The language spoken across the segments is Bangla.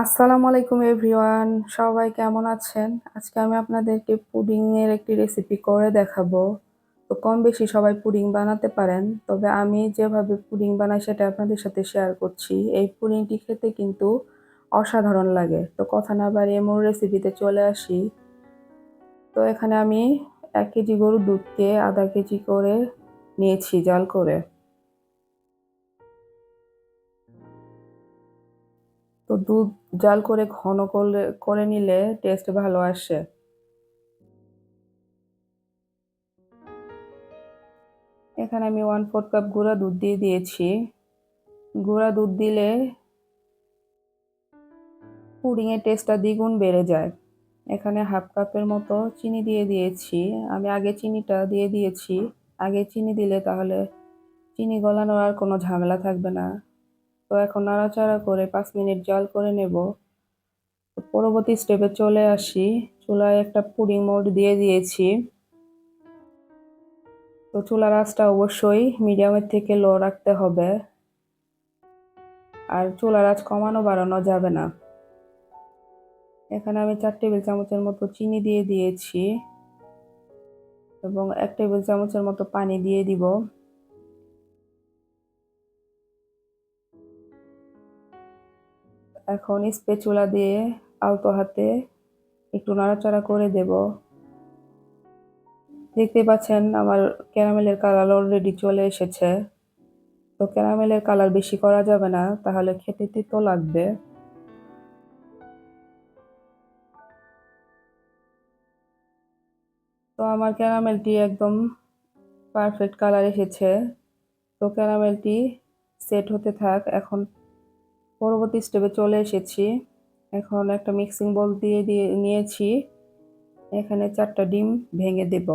আসসালামু আলাইকুম এভরিওয়ান, সবাই কেমন আছেন? আজকে আমি আপনাদেরকে পুডিংয়ের একটি রেসিপি করে দেখাবো। তো কম বেশি সবাই পুডিং বানাতে পারেন, তবে আমি যেভাবে পুডিং বানাই সেটা আপনাদের সাথে শেয়ার করছি। এই পুডিংটি খেতে কিন্তু অসাধারণ লাগে। তো কথা না বাড়িয়ে মূল রেসিপিতে চলে আসি। তো এখানে আমি এক কেজি গরুর দুধকে আধা কেজি করে নিয়েছি জাল করে। তো দুধ জাল করে ঘন করলে, করে নিলে টেস্ট ভালো আসে। এখানে আমি ওয়ান ফোর কাপ গুঁড়া দুধ দিয়ে দিয়েছি। গুঁড়া দুধ দিলে পুডিংয়ের টেস্টটা দ্বিগুণ বেড়ে যায়। এখানে হাফ কাপের মতো চিনি দিয়ে দিয়েছি। আমি আগে চিনিটা দিয়ে দিয়েছি। আগে চিনি দিলে তাহলে চিনি গলানোর আর কোনো ঝামেলা থাকবে না। তো এখন নাড়াচাড়া করে পাঁচ মিনিট জাল করে নেব। পরবর্তী স্টেপে চলে আসি। চুলায় একটা পুডিং মোল্ড দিয়ে দিয়েছি। তো চুলার আঁচটা অবশ্যই মিডিয়ামের থেকে লো রাখতে হবে। আর চুলার আঁচ কমানো বাড়ানো যাবে না। এখানে আমি চার টেবিল চামচের মতো চিনি দিয়ে দিয়েছি। এবং এক টেবিল চামচের মতো পানি দিয়ে দিব। এখন স্পেচুলা দিয়ে আলতো হাতে একটু নাড়াচাড়া করে দেব। দেখতে পাচ্ছেন আমার ক্যারামেলের কালার অলরেডি চলে এসেছে। তো ক্যারামেলের কালার বেশি করা যাবে না, তাহলে খেতে তিতো লাগবে। তো আমার ক্যারামেলটি একদম পারফেক্ট কালার এসেছে। তো ক্যারামেলটি সেট হতে থাক, এখন পরবর্তী স্টেপে চলে এসেছি। এখন একটা মিক্সিং বল দিয়ে দিয়ে নিয়েছি। এখানে চারটা ডিম ভেঙে দেব।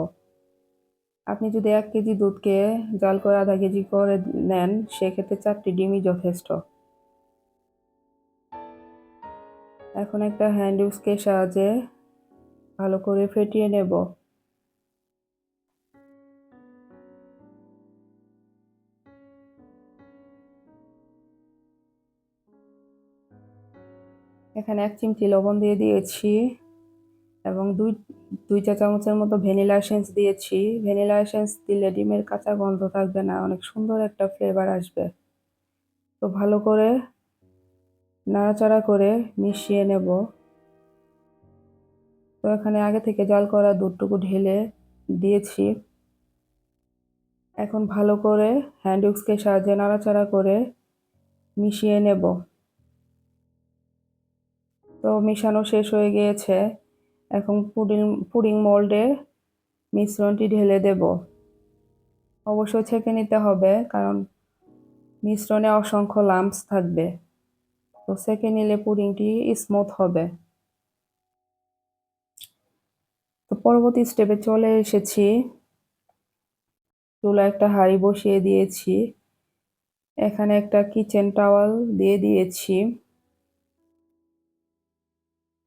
আপনি যদি এক কেজি দুধকে জাল করে আধা কেজি করে নেন, সেক্ষেত্রে চারটি ডিমই যথেষ্ট। এখন একটা হ্যান্ড ইউজকে সাহায্যে ভালো করে ফেটিয়ে নেব। এখানে এক চিমটি লবণ দিয়ে দিয়েছি এবং দুই দুই চা চামচের মতো ভ্যানিলা এসেন্স দিয়েছি। ভ্যানিলা এসেন্স দিলে ডিমের কাঁচা গন্ধ থাকবে না, অনেক সুন্দর একটা ফ্লেভার আসবে। তো ভালো করে নাড়াচাড়া করে মিশিয়ে নেব। তো এখানে আগে থেকে জাল করা দুধটুকু ঢেলে দিয়েছি। এখন ভালো করে হ্যান্ড উক্সকে সাহায্যে নাড়াচাড়া করে মিশিয়ে নেব। তো মিশানো শেষ হয়ে গিয়েছে। এখন পুডিং পুডিং মোল্ডে মিশ্রণটি ঢেলে দেব। অবশ্যই ছেঁকে নিতে হবে, কারণ মিশ্রণে অসংখ্য লাম্পস থাকবে। তো সেকে নিলে পুডিংটি স্মুথ হবে। তো পরবর্তী স্টেপে চলে এসেছি। চুলা একটা হাঁড়ি বসিয়ে দিয়েছি। এখানে একটা কিচেন টাওয়াল দিয়ে দিয়েছি।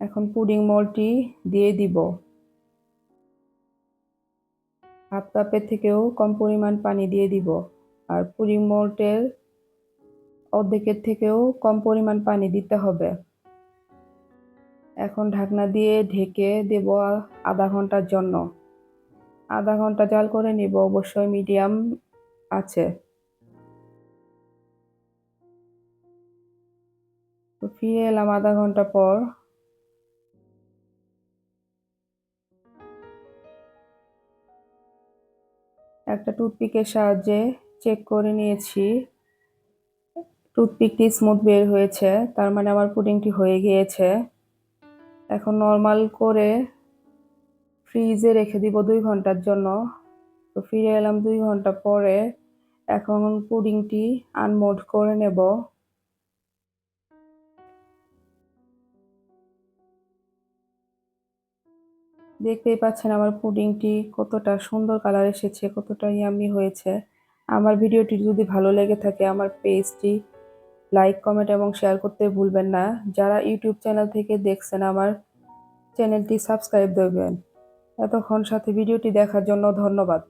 এখন পুডিং মলটি দিয়ে দিব। হাফ কাপের থেকেও কম পরিমাণ পানি দিয়ে দিব। আর পুডিং মল্টের অর্ধেকের থেকেও কম পরিমাণ পানি দিতে হবে। এখন ঢাকনা দিয়ে ঢেকে দেব আধা ঘণ্টার জন্য। আধা ঘণ্টা জাল করে নিব, অবশ্যই মিডিয়াম আছে। তো ফিরে এলাম আধা ঘণ্টা পর। একটা টুথপিকের সাহায্যে চেক করে নিয়েছি। টুথপিকটি স্মুথ বের হয়েছে, তার মানে আমার পুডিংটি হয়ে গিয়েছে। এখন নর্মাল করে ফ্রিজে রেখে দিব দুই ঘণ্টার জন্য। তো ফিরে এলাম দুই ঘণ্টা পরে। এখন পুডিংটি আনমোড করে নেব। দেখতেই পাচ্ছেন আমার পুডিংটি কতটা সুন্দর কালার এসেছে, কতটা ইয়ামি হয়েছে। আমার ভিডিওটি যদি ভালো লেগে থাকে আমার পেজটি লাইক, কমেন্ট এবং শেয়ার করতে ভুলবেন না। যারা ইউটিউব চ্যানেল থেকে দেখছেন আমার চ্যানেলটি সাবস্ক্রাইব দেবেন এতক্ষণ সাথে ভিডিওটি দেখার জন্য ধন্যবাদ।